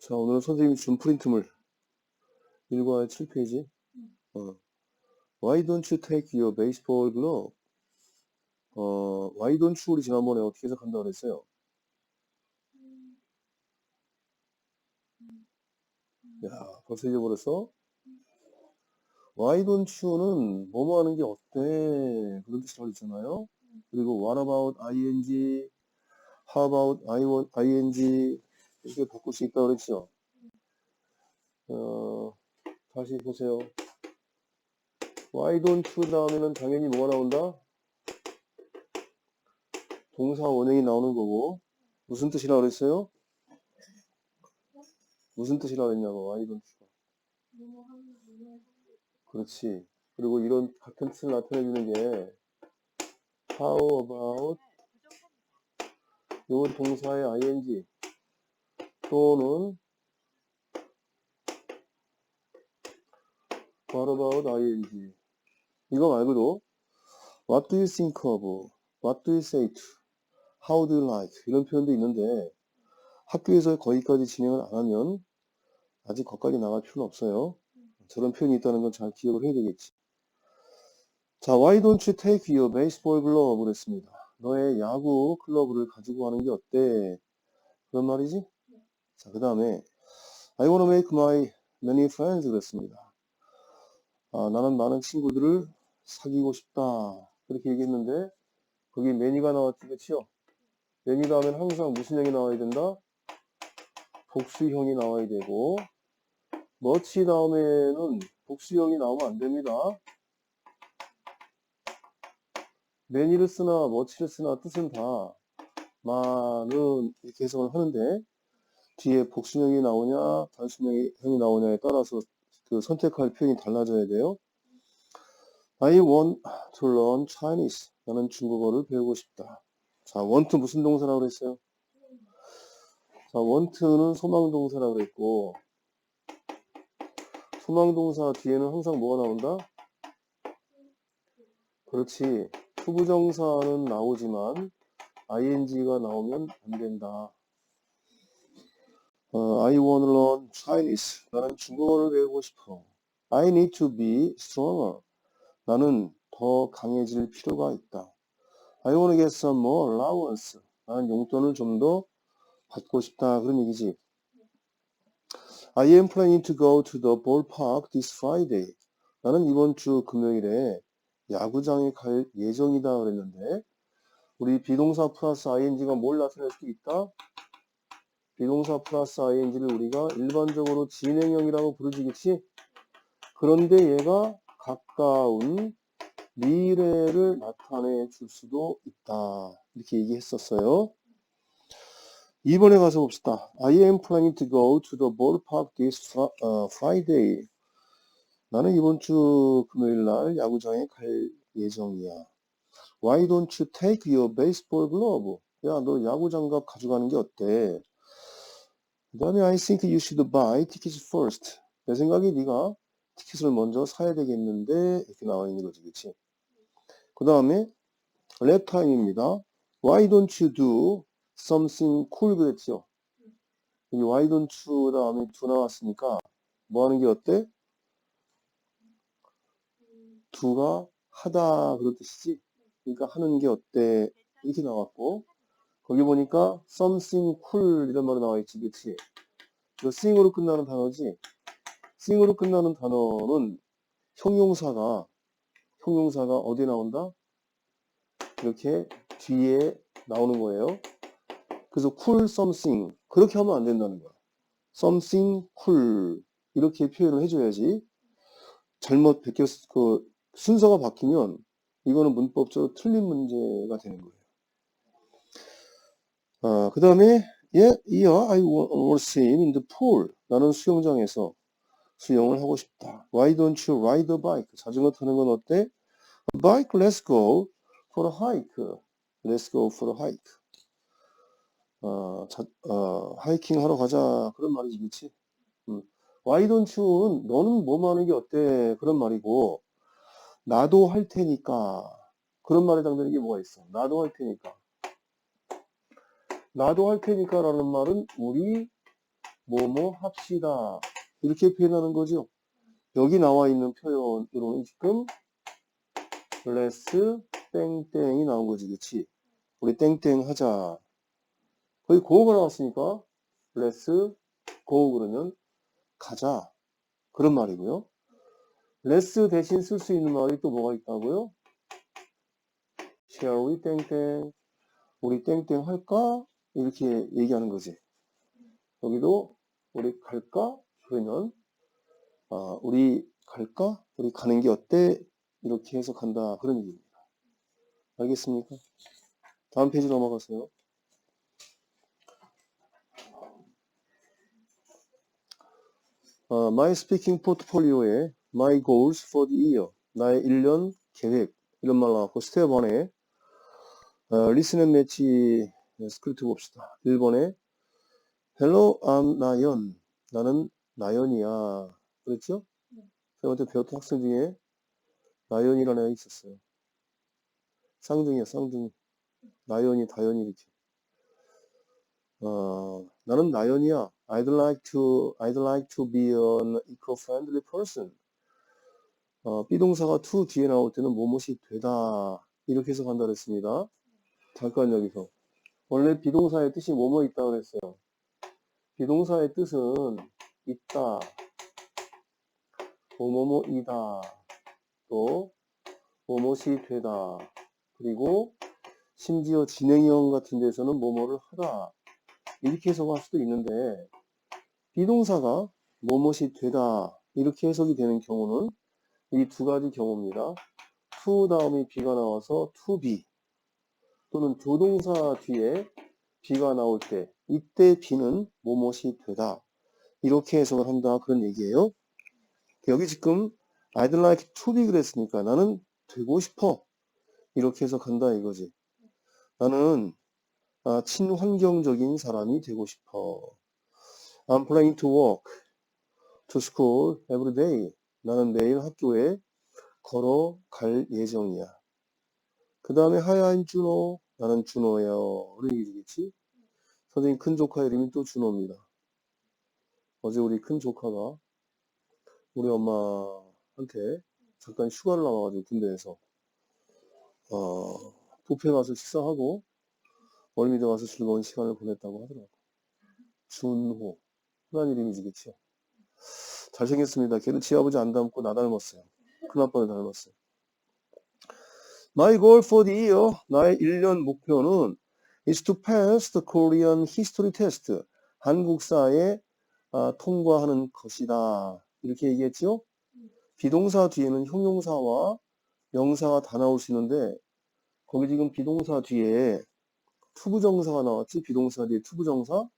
자, 오늘은 선생님이 준 프린트물 1과 7페이지. 어. Why don't you take your baseball glove? 어, why don't you 우리 지난번에 어떻게 해석한다고 그랬어요? 야, 벌써 잊어버렸어? Why don't you는 뭐뭐 하는 게 어때? 그런 뜻이라고 했잖아요. 그리고 what about ing? How about I ing? 이렇게 바꿀 수 있다고 그랬죠. 어, 다시 보세요. Why don't you 다음에는 당연히 뭐가 나온다? 동사 원형이 나오는 거고 무슨 뜻이라고 그랬어요? 무슨 뜻이라고 했냐고 Why don't you가 그렇지. 그리고 이런 같은 뜻을 나타내주는 게 How about 요 동사의 ing 또는 What about ing 이거 말고도 What do you think of? What do you say to? How do you like? 이런 표현도 있는데 학교에서 거기까지 진행을 안 하면 아직 거기까지 나갈 필요는 없어요. 저런 표현이 있다는 건 잘 기억을 해야 되겠지. 자, why don't you take your baseball glove? 그랬습니다. 너의 야구 클러브를 가지고 가는 게 어때? 그런 말이지? 자, 그 다음에 I wanna make my many friends 그랬습니다. 아, 나는 많은 친구들을 사귀고 싶다. 그렇게 얘기했는데 거기 many가 나왔지, 그치요? many 다음엔 항상 무슨 형이 나와야 된다? 복수형이 나와야 되고 much 다음에는 복수형이 나오면 안 됩니다. many를 쓰나 much를 쓰나 뜻은 다 많은 이렇게 해석을 하는데 뒤에 복수형이 나오냐 단수형이 형이 나오냐에 따라서 그 선택할 표현이 달라져야 돼요. I want to learn Chinese. 나는 중국어를 배우고 싶다. 자, want 무슨 동사라고 그랬어요? 자, want는 소망동사라고 그랬고 소망동사 뒤에는 항상 뭐가 나온다? 그렇지. 투부정사는 나오지만 ing가 나오면 안 된다. 어, I want to learn Chinese. 나는 중국어를 배우고 싶어. I need to be stronger. 나는 더 강해질 필요가 있다. I want to get some more allowance. 나는 용돈을 좀 더 받고 싶다. 그런 얘기지. I am planning to go to the ballpark this Friday. 나는 이번 주 금요일에 야구장에 갈 예정이다 그랬는데 우리 비동사 플러스 ing가 뭘 나타낼 수 있다? 비동사 플러스 ing를 우리가 일반적으로 진행형이라고 부르지겠지? 그런데 얘가 가까운 미래를 나타내 줄 수도 있다. 이렇게 얘기했었어요. 2번에 가서 봅시다. I am planning to go to the ballpark this 어, Friday. 나는 이번 주 금요일 날 야구장에 갈 예정이야. Why don't you take your baseball glove? 야, 너 야구 장갑 가져가는 게 어때? 그 다음에 I think you should buy tickets first. 내 생각에 네가 티켓을 먼저 사야 되겠는데 이렇게 나와 있는 거지, 그치? 그 다음에 left time입니다. Why don't you do something cool 그랬죠? 여기 why don't you 다음에 do 나왔으니까 뭐 하는 게 어때? do가 하다 그런 뜻이지? 그러니까 하는 게 어때? 이렇게 나왔고 거기 보니까 something cool 이런 말이 나와 있지, 그치? 이거 sing으로 끝나는 단어지? sing으로 끝나는 단어는 형용사가 형용사가 어디에 나온다? 이렇게 뒤에 나오는 거예요. 그래서 cool something 그렇게 하면 안 된다는 거야. something cool 이렇게 표현을 해줘야지. 잘못 베꼈 그 순서가 바뀌면 이거는 문법적으로 틀린 문제가 되는 거예요. 아, 그 다음에 예, yeah, I to swim in the pool. 나는 수영장에서 수영을 하고 싶다. Why don't you ride a bike? 자전거 타는 건 어때? Bike, let's go for a hike. Let's go for a hike. 어, 자, 어, 하이킹 하러 가자. 그런 말이지, 그치? 음. Why don't you는 너는 뭐뭐 하는 게 어때? 그런 말이고, 나도 할 테니까. 그런 말에 해당되는 게 뭐가 있어? 나도 할 테니까. 나도 할 테니까 라는 말은 우리 뭐뭐 합시다. 이렇게 표현하는 거죠. 여기 나와 있는 표현으로는 지금 let's 땡땡이 나온 거지, 그치? 우리 땡땡 하자. 거기 고가 나왔으니까 let's go 그러면 가자. 그런 말이고요. let's 대신 쓸 수 있는 말이 또 뭐가 있다고요? shall we 땡땡 우리 땡땡 할까? 이렇게 얘기하는 거지. 여기도 우리 갈까? 그러면 아, 우리 갈까? 우리 가는 게 어때? 이렇게 해서 간다. 그런 얘기입니다. 알겠습니까? 다음 페이지 넘어가세요. 어, My Speaking Portfolio에 My Goals for the Year, 나의 1년 계획 이런 말 나왔고 스텝 1에 어, Listen and Match 스크립트 봅시다. 1번에 Hello, I'm 나연. 나는 나연이야. 그랬죠? 저한테 배웠던 학생 중에 나연이라는 애가 있었어요. 쌍둥이야, 쌍둥이. 나연이, 다연이 이렇게. 어, 나는 나연이야. I'd like to, I'd like to be an eco-friendly person. 어, 비동사가 to 뒤에 나올 때는 뭐뭇이 되다. 이렇게 해서 간다 그랬습니다. 잠깐 여기서. 원래 비동사의 뜻이 뭐뭐 있다 그랬어요. 비동사의 뜻은 있다, 뭐뭐뭐이다, 또 뭐뭇이 되다, 그리고 심지어 진행형 같은 데서는 뭐뭐를 하다 이렇게 해석할 수도 있는데 비동사가 뭐뭇이 되다 이렇게 해석이 되는 경우는 이 두 가지 경우입니다. to 다음에 be가 나와서 to be 또는 조동사 뒤에 be가 나올 때 이때 be는 뭐뭇이 되다 이렇게 해석을 한다 그런 얘기예요. 여기 지금 I'd like to be 그랬으니까 나는 되고 싶어 이렇게 해석한다 이거지. 나는 아, 친환경적인 사람이 되고 싶어. I'm planning to walk to school every day. 나는 매일 학교에 걸어갈 예정이야. 그 다음에 하얀 준호. 나는 준호예요. 그런 얘기겠지? 선생님 큰 조카 이름이 또 준호입니다. 어제 우리 큰 조카가 우리 엄마한테 잠깐 휴가를 나와가지고 군대에서 어, 뷔페 가서 식사하고 월미도 가서 즐거운 시간을 보냈다고 하더라고. 준호. 흔한 이름이지, 그치? 잘생겼습니다. 걔는 지 아버지 안 닮고 나 닮았어요. 큰아빠를 닮았어요. My goal for the year, 나의 1년 목표는 is to pass the Korean history test. 한국사에 아, 통과하는 것이다. 이렇게 얘기했죠? 비동사 뒤에는 형용사와 명사가 다 나올 수 있는데 거기 지금 비동사 뒤에 투부정사가 나왔지? 비동사 뒤에 투부정사?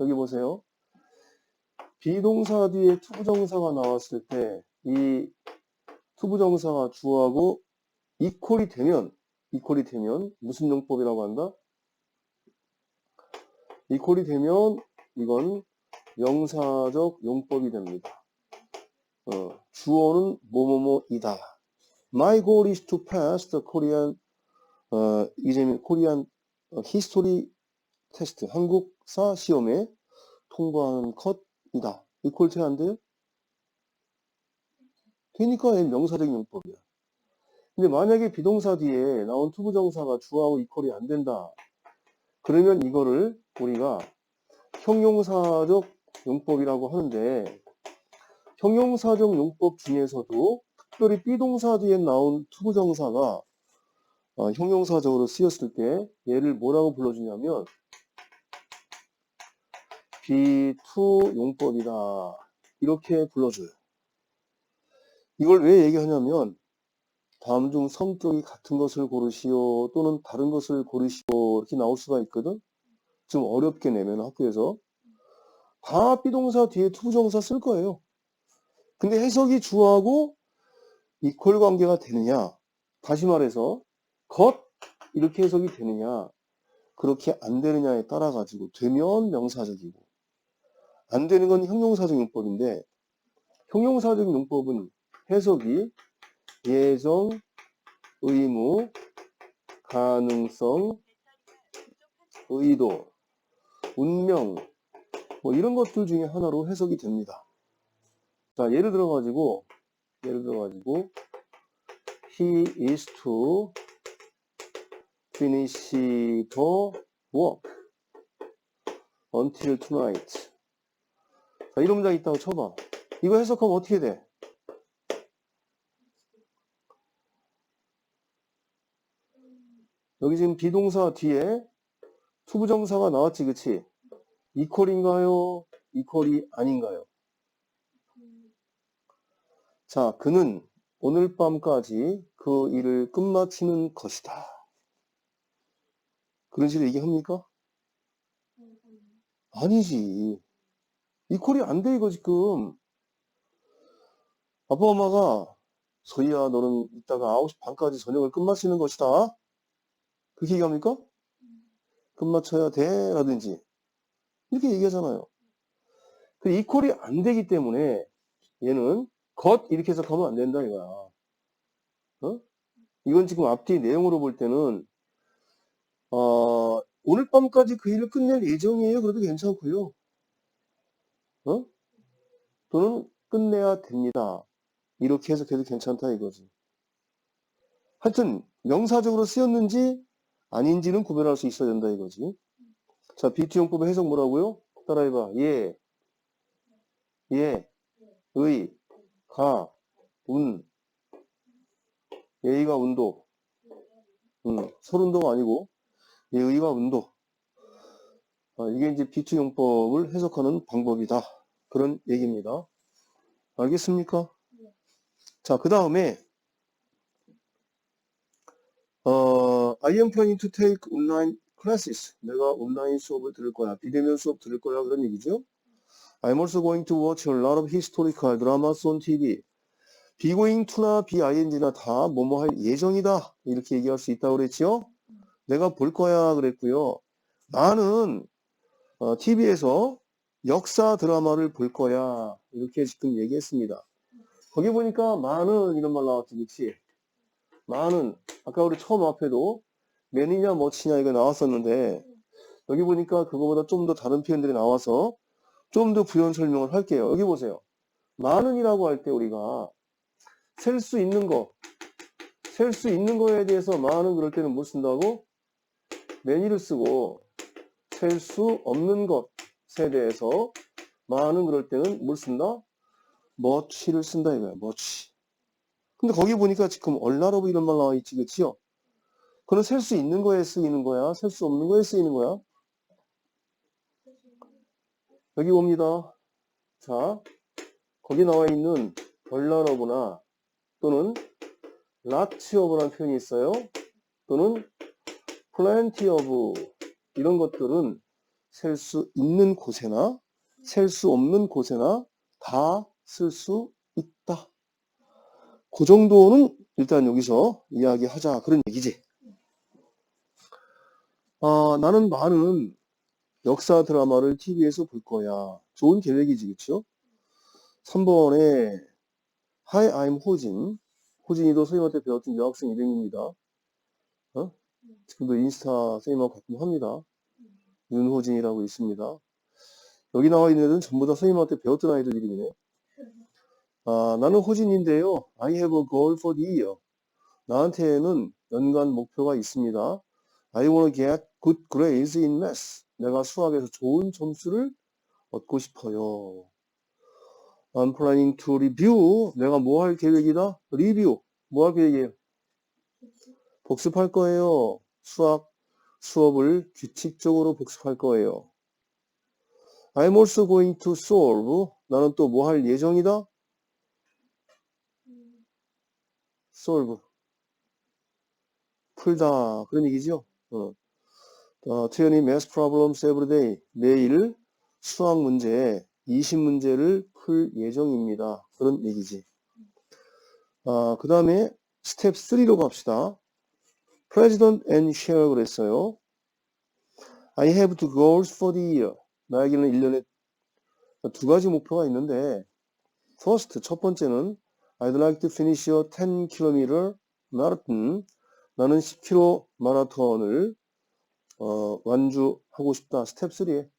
여기 보세요. 비동사 뒤에 투부정사가 나왔을 때 이 투부정사가 주어하고 이퀄이 되면 이퀄이 되면 무슨 용법이라고 한다? 이퀄이 되면 이건 명사적 용법이 됩니다. 어, 주어는 뭐뭐뭐이다. My goal is to pass the Korean 어, 이재민 코리안 히스토리 테스트 한국사 시험에 통과하는 컷이다. 이퀄 돼안 돼요? 되니까 얘 명사적 용법이야. 근데 만약에 비동사 뒤에 나온 투부정사가 주어하고 이퀄이 안 된다. 그러면 이거를 우리가 형용사적 용법이라고 하는데 형용사적 용법 중에서도 특별히 비동사 뒤에 나온 투부정사가 어, 형용사적으로 쓰였을 때 얘를 뭐라고 불러주냐면 비투 용법이다 이렇게 불러줘요. 이걸 왜 얘기하냐면 다음 중 성격이 같은 것을 고르시오 또는 다른 것을 고르시오 이렇게 나올 수가 있거든. 좀 어렵게 내면 학교에서 다 비동사 뒤에 투부정사 쓸 거예요. 근데 해석이 주어하고 이퀄 관계가 되느냐? 다시 말해서 것 이렇게 해석이 되느냐? 그렇게 안 되느냐에 따라 가지고 되면 명사적이고 안 되는 건 형용사적 용법인데 형용사적 용법은 해석이 예정, 의무, 가능성, 의도, 운명 뭐 이런 것들 중에 하나로 해석이 됩니다. 자, 예를 들어 가지고 예를 들어 가지고 he is to finish the work until tonight. 자, 이런 문장 있다고 쳐봐. 이거 해석하면 어떻게 돼? 여기 지금 비동사 뒤에 투부정사가 나왔지, 그치? 이퀄인가요? 이퀄이 아닌가요? 자, 그는 오늘 밤까지 그 일을 끝마치는 것이다. 그런 식으로 얘기합니까? 아니지. 이퀄이 안 돼, 이거 지금. 아빠, 엄마가, 소희야, 너는 이따가 9시 반까지 저녁을 끝마치는 것이다. 그렇게 얘기합니까? 끝마쳐야 돼, 라든지. 이렇게 얘기하잖아요. 그 이퀄이 안 되기 때문에, 얘는, 것, 이렇게 해석하면 안 된다, 이거야. 어? 이건 지금 앞뒤 내용으로 볼 때는, 어, 오늘 밤까지 그 일을 끝낼 예정이에요. 그래도 괜찮고요. 어? 또는 끝내야 됩니다. 이렇게 해석해도 괜찮다 이거지. 하여튼 명사적으로 쓰였는지 아닌지는 구별할 수 있어야 된다 이거지. 자, 비투용법의 해석 뭐라고요? 따라해봐. 예, 예, 의, 가, 운, 예의가 운도. 음, 설운도가 아니고 예의와 운도. 아, 이게 이제 비투용법을 해석하는 방법이다. 그런 얘기입니다. 알겠습니까? 자, 그 다음에, 어, I am planning to take online classes. 내가 온라인 수업을 들을 거야. 비대면 수업 들을 거야. 그런 얘기죠. I'm also going to watch a lot of historical dramas on TV. be going to나 be ing나 다 뭐뭐 할 예정이다. 이렇게 얘기할 수 있다고 그랬죠. 내가 볼 거야. 그랬고요. 나는 어, TV에서 역사 드라마를 볼 거야. 이렇게 지금 얘기했습니다. 거기 보니까 많은 이런 말 나왔지, 그치? 많은, 아까 우리 처음 앞에도 맨이냐 멋이냐 이거 나왔었는데, 여기 보니까 그거보다 좀 더 다른 표현들이 나와서 좀 더 부연 설명을 할게요. 여기 보세요. 많은이라고 할 때 우리가 셀 수 있는 거, 셀 수 있는 거에 대해서 많은 그럴 때는 뭘 쓴다고? 매니를 쓰고, 셀 수 없는 것에 대해서 많은 그럴 때는 뭘 쓴다? much를 쓴다 이거야, much. 근데 거기 보니까 지금 얼라러브 이런 말 나와 있지, 그치요? 그건 셀 수 있는 거에 쓰이는 거야? 셀 수 없는 거에 쓰이는 거야? 여기 봅니다. 자, 거기 나와 있는 얼라러브나 또는 of라는 표현이 있어요. 또는 plenty of 이런 것들은 셀 수 있는 곳에나 셀 수 없는 곳에나 다 쓸 수 있다. 그 정도는 일단 여기서 이야기하자 그런 얘기지. 아, 나는 많은 역사 드라마를 TV에서 볼 거야. 좋은 계획이지, 그쵸? 3번에 Hi, I'm 호진. 호진이도 선생님한테 배웠던 여학생 이름입니다. 어? 지금도 인스타 선생님하고 가끔 합니다. 윤호진이라고 있습니다. 여기 나와 있는 애들은 전부 다 선생님한테 배웠던 아이들 이름이네. 아, 나는 호진인데요. I have a goal for the year. 나한테는 연간 목표가 있습니다. I want to get good grades in math. 내가 수학에서 좋은 점수를 얻고 싶어요. I'm planning to review. 내가 뭐 할 계획이다? 리뷰. 뭐 할 계획이에요? 복습할 거예요. 수학 수업을 규칙적으로 복습할 거예요. I'm also going to solve. 나는 또 뭐 할 예정이다? Solve. 풀다. 그런 얘기죠. 어. 어, 트연이 math problems every day. 매일 수학 문제 20문제를 풀 예정입니다. 그런 얘기지. 아, 그 다음에 스텝 3로 갑시다. President and share 그랬어요. I have two goals for the year. 나에게는 1년에 두 가지 목표가 있는데 First, 첫 번째는 I'd like to finish a 10km marathon. 나는 10km 마라톤을 어, 완주하고 싶다. 스텝 3에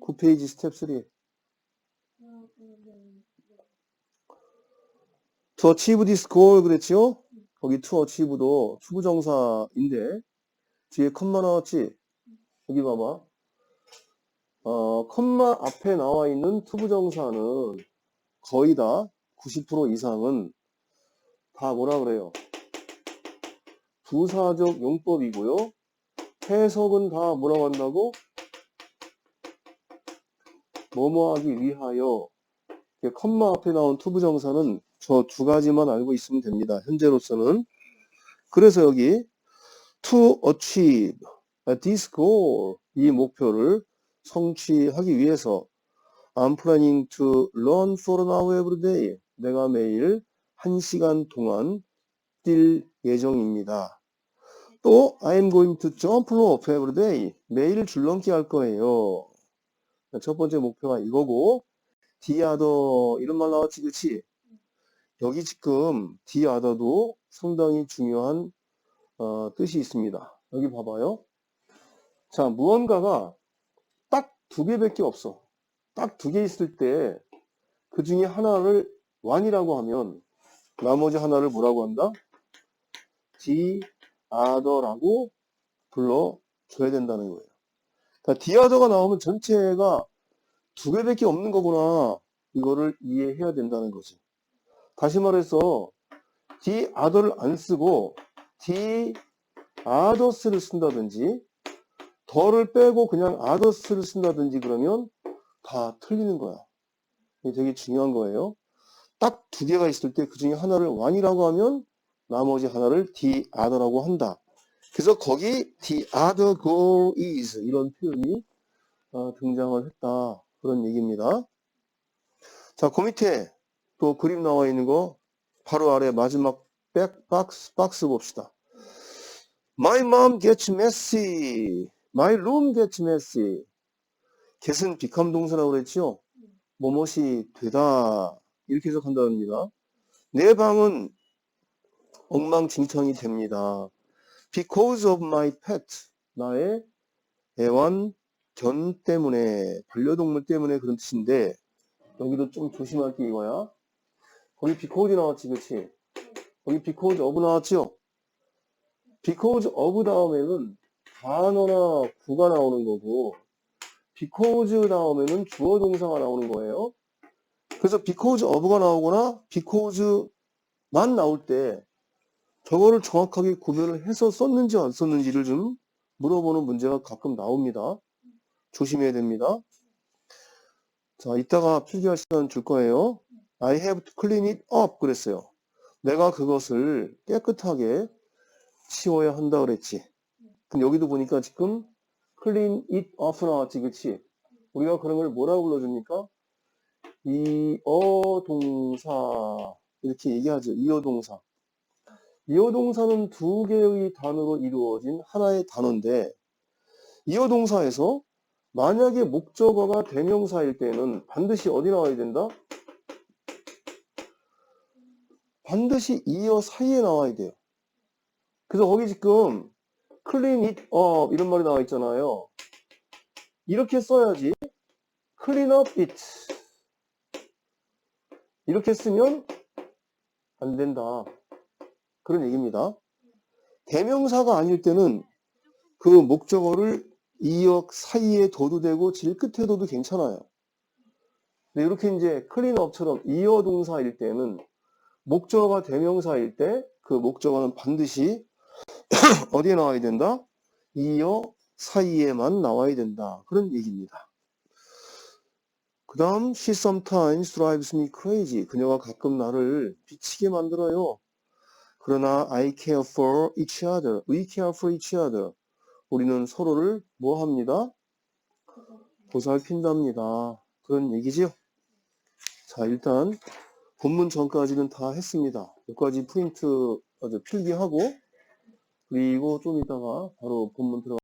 9페이지 스텝 3. to achieve this goal 그랬죠? 거기 to achieve도 투부정사인데 뒤에 컴마 나왔지? 여기 봐봐. 어, 컴마 앞에 나와 있는 투부정사는 거의 다 90% 이상은 다 뭐라 그래요? 부사적 용법이고요. 해석은 다 뭐라고 한다고? 뭐뭐 하기 위하여 컴마 앞에 나온 투부정사는 저 두 가지만 알고 있으면 됩니다. 현재로서는. 그래서 여기 to achieve this goal 이 목표를 성취하기 위해서 I'm planning to run for an hour every day. 내가 매일 1시간 동안 뛸 예정입니다. 또 I'm going to jump rope every day. 매일 줄넘기 할 거예요. 첫 번째 목표가 이거고 디아더 이런 말 나왔지 그치? 여기 지금 디아더도 상당히 중요한 어, 뜻이 있습니다. 여기 봐봐요. 자 무언가가 딱 두 개밖에 없어. 딱 두 개 있을 때 그 중에 하나를 완이라고 하면 나머지 하나를 뭐라고 한다? 디아더라고 불러줘야 된다는 거예요. 자, 디아더가 나오면 전체가 두 개밖에 없는 거구나. 이거를 이해해야 된다는 거지. 다시 말해서 디아더를 안 쓰고 디아더스를 쓴다든지 더를 빼고 그냥 아더스를 쓴다든지 그러면 다 틀리는 거야. 이게 되게 중요한 거예요. 딱 두 개가 있을 때 그 중에 하나를 완이라고 하면 나머지 하나를 디아더라고 한다. 그래서 거기 the other goal is 이런 표현이 어, 등장을 했다. 그런 얘기입니다. 자, 그 밑에 또 그림 나와 있는 거 바로 아래 마지막 백 박스 박스 봅시다. My mom gets messy. My room gets messy. Get은 비캄 동사라고 그랬죠? 뭐뭇이 되다. 이렇게 해석한답니다. 내 방은 엉망진창이 됩니다. Because of my pet. 나의 애완 견 때문에, 반려동물 때문에 그런 뜻인데, 여기도 좀 조심할 게 이거야. 거기 because 나왔지, 그치? 거기 because of 나왔죠? because of 다음에는 단어나 구가 나오는 거고, because 다음에는 주어 동사가 나오는 거예요. 그래서 because of가 나오거나 because만 나올 때 저거를 정확하게 구별을 해서 썼는지 안 썼는지를 좀 물어보는 문제가 가끔 나옵니다. 조심해야 됩니다. 자, 이따가 필기할 시간 줄 거예요. I have to clean it up 그랬어요. 내가 그것을 깨끗하게 치워야 한다 그랬지. 근데 여기도 보니까 지금 clean it up 나왔지, 그치? 우리가 그런 걸 뭐라고 불러줍니까? 이어 동사 이렇게 얘기하죠. 이어 동사. 이어 동사는 두 개의 단어로 이루어진 하나의 단어인데 이어 동사에서 만약에 목적어가 대명사일 때는 반드시 어디 나와야 된다? 반드시 이어 사이에 나와야 돼요. 그래서 거기 지금 clean it up 이런 말이 나와 있잖아요. 이렇게 써야지 clean up it 이렇게 쓰면 안 된다. 그런 얘기입니다. 대명사가 아닐 때는 그 목적어를 이역 사이에 둬도 되고 질 끝에 둬도 괜찮아요. 근데 이렇게 이제 클린업처럼 이어 동사일 때는 목적어가 대명사일 때 그 목적어는 반드시 어디에 나와야 된다? 이어 사이에만 나와야 된다. 그런 얘기입니다. 그 다음 She sometimes drives me crazy. 그녀가 가끔 나를 미치게 만들어요. 그러나 I care for each other. We care for each other. 우리는 서로를 뭐 합니다? 보살핀답니다. 그런 얘기죠. 자, 일단 본문 전까지는 다 했습니다. 여기까지 프린트 아주 필기하고 그리고 좀 이따가 바로 본문 들어